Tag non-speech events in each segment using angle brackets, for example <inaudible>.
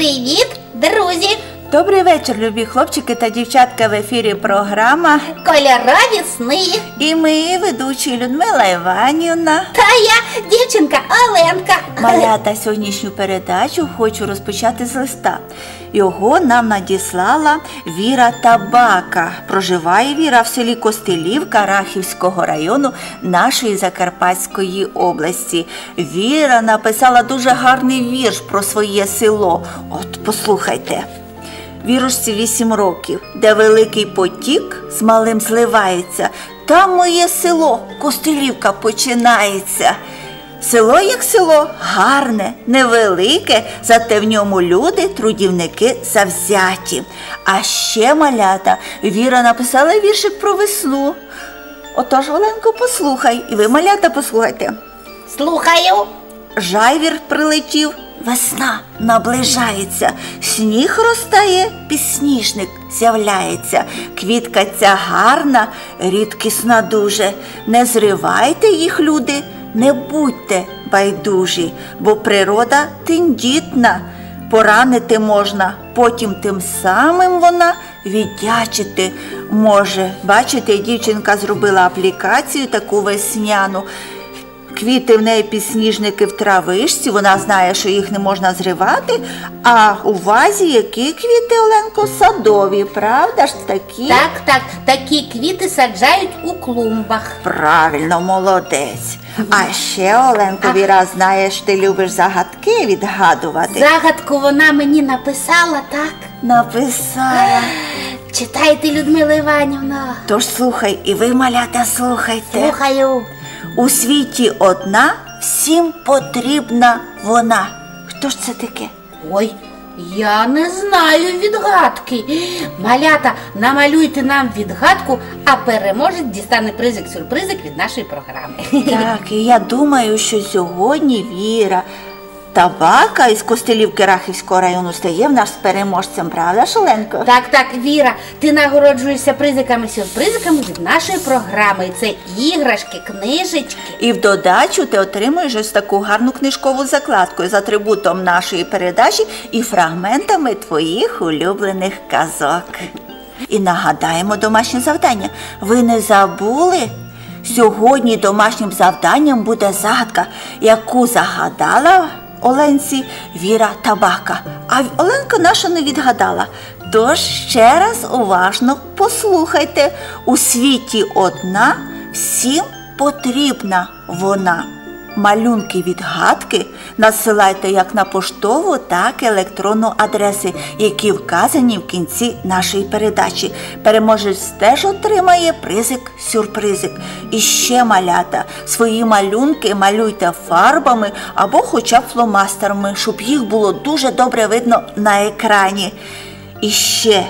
Привіт! Добрий вечір, любі хлопчики та дівчатка в ефірі програма. Кольорові сни. І ми, ведучі Людмила Іванівна. Та я дівчинка Оленка. Малята <laughs> сьогоднішню передачу хочу розпочати з листа. Його нам надіслала Віра Табака. Проживає Віра в селі Костелівка Рахівського району нашої Закарпатської області. Віра написала дуже гарний вірш про своє село. От послухайте. Вірушці вісім років, де великий потік з малим зливається, там моє село, Костелівка починається. Село як село гарне, невелике, зате в ньому люди, трудівники завзяті. А ще малята Віра написала віршик про весну. Отож, Оленко, послухай, і ви, малята, послухайте. Слухаю. Жайвір прилетів, весна наближається, сніг розтає, пісніжник з'являється. Квітка ця гарна, рідкісна дуже. Не зривайте їх, люди, не будьте байдужі, бо природа тендітна. Поранити можна, потім тим самим вона віддячити може. Бачите, дівчинка зробила аплікацію таку весняну. Квіти в неї підсніжники в травишці, вона знає, що їх не можна зривати. А у вазі які квіти, Оленко, садові, правда ж такі? Так, так, такі квіти саджають у клумбах. Правильно, молодець. А ще, Оленко, Віра, знаєш, ти любиш загадки відгадувати. Загадку вона мені написала, так? Написала. Читайте, Людмила Іванівна. Тож слухай, і ви, малята, слухайте. Слухаю. У світі одна, всім потрібна вона. Хто ж це таке? Ой, я не знаю відгадки. Малята, намалюйте нам відгадку, а переможець дістане призик-сюрпризик від нашої програми. Так, і я думаю, що сьогодні Віра Табака із Костелівки Рахівського району стає в нас переможцем, правда, Шаленко? Так, так, Віра, ти нагороджуєшся призиками-сюрпризиками від нашої програми. Це іграшки, книжечки. І в додачу ти отримуєш ось таку гарну книжкову закладку з атрибутом нашої передачі і фрагментами твоїх улюблених казок. І нагадаємо домашнє завдання. Ви не забули? Сьогодні домашнім завданням буде загадка, яку загадала Оленці Віра Табака. А Оленка наша не відгадала. Тож ще раз уважно послухайте: у світі одна, всім потрібна вона. Малюнки відгадки надсилайте як на поштову, так і електронну адреси, які вказані в кінці нашої передачі. Переможець теж отримає призик сюрпризик. І ще малята. Свої малюнки малюйте фарбами або хоча б фломастерами, щоб їх було дуже добре видно на екрані. І ще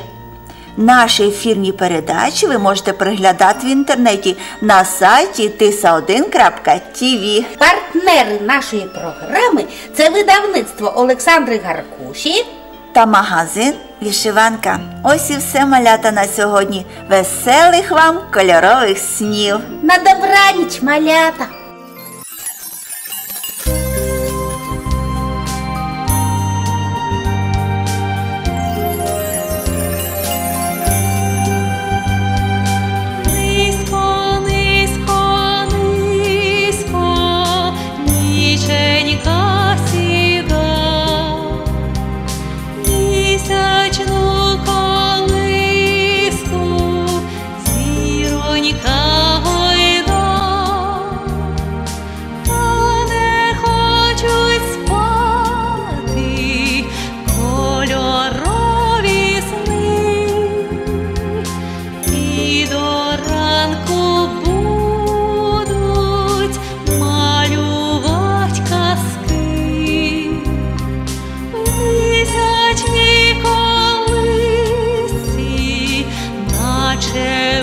Наші ефірні передачі ви можете переглядати в інтернеті на сайті tisa1.tv. Партнери нашої програми це видавництво Олександри Гаркуші. та магазин Вішиванка. Ось і все малята на сьогодні. Веселих вам кольорових снів! На добраніч, малята! 晨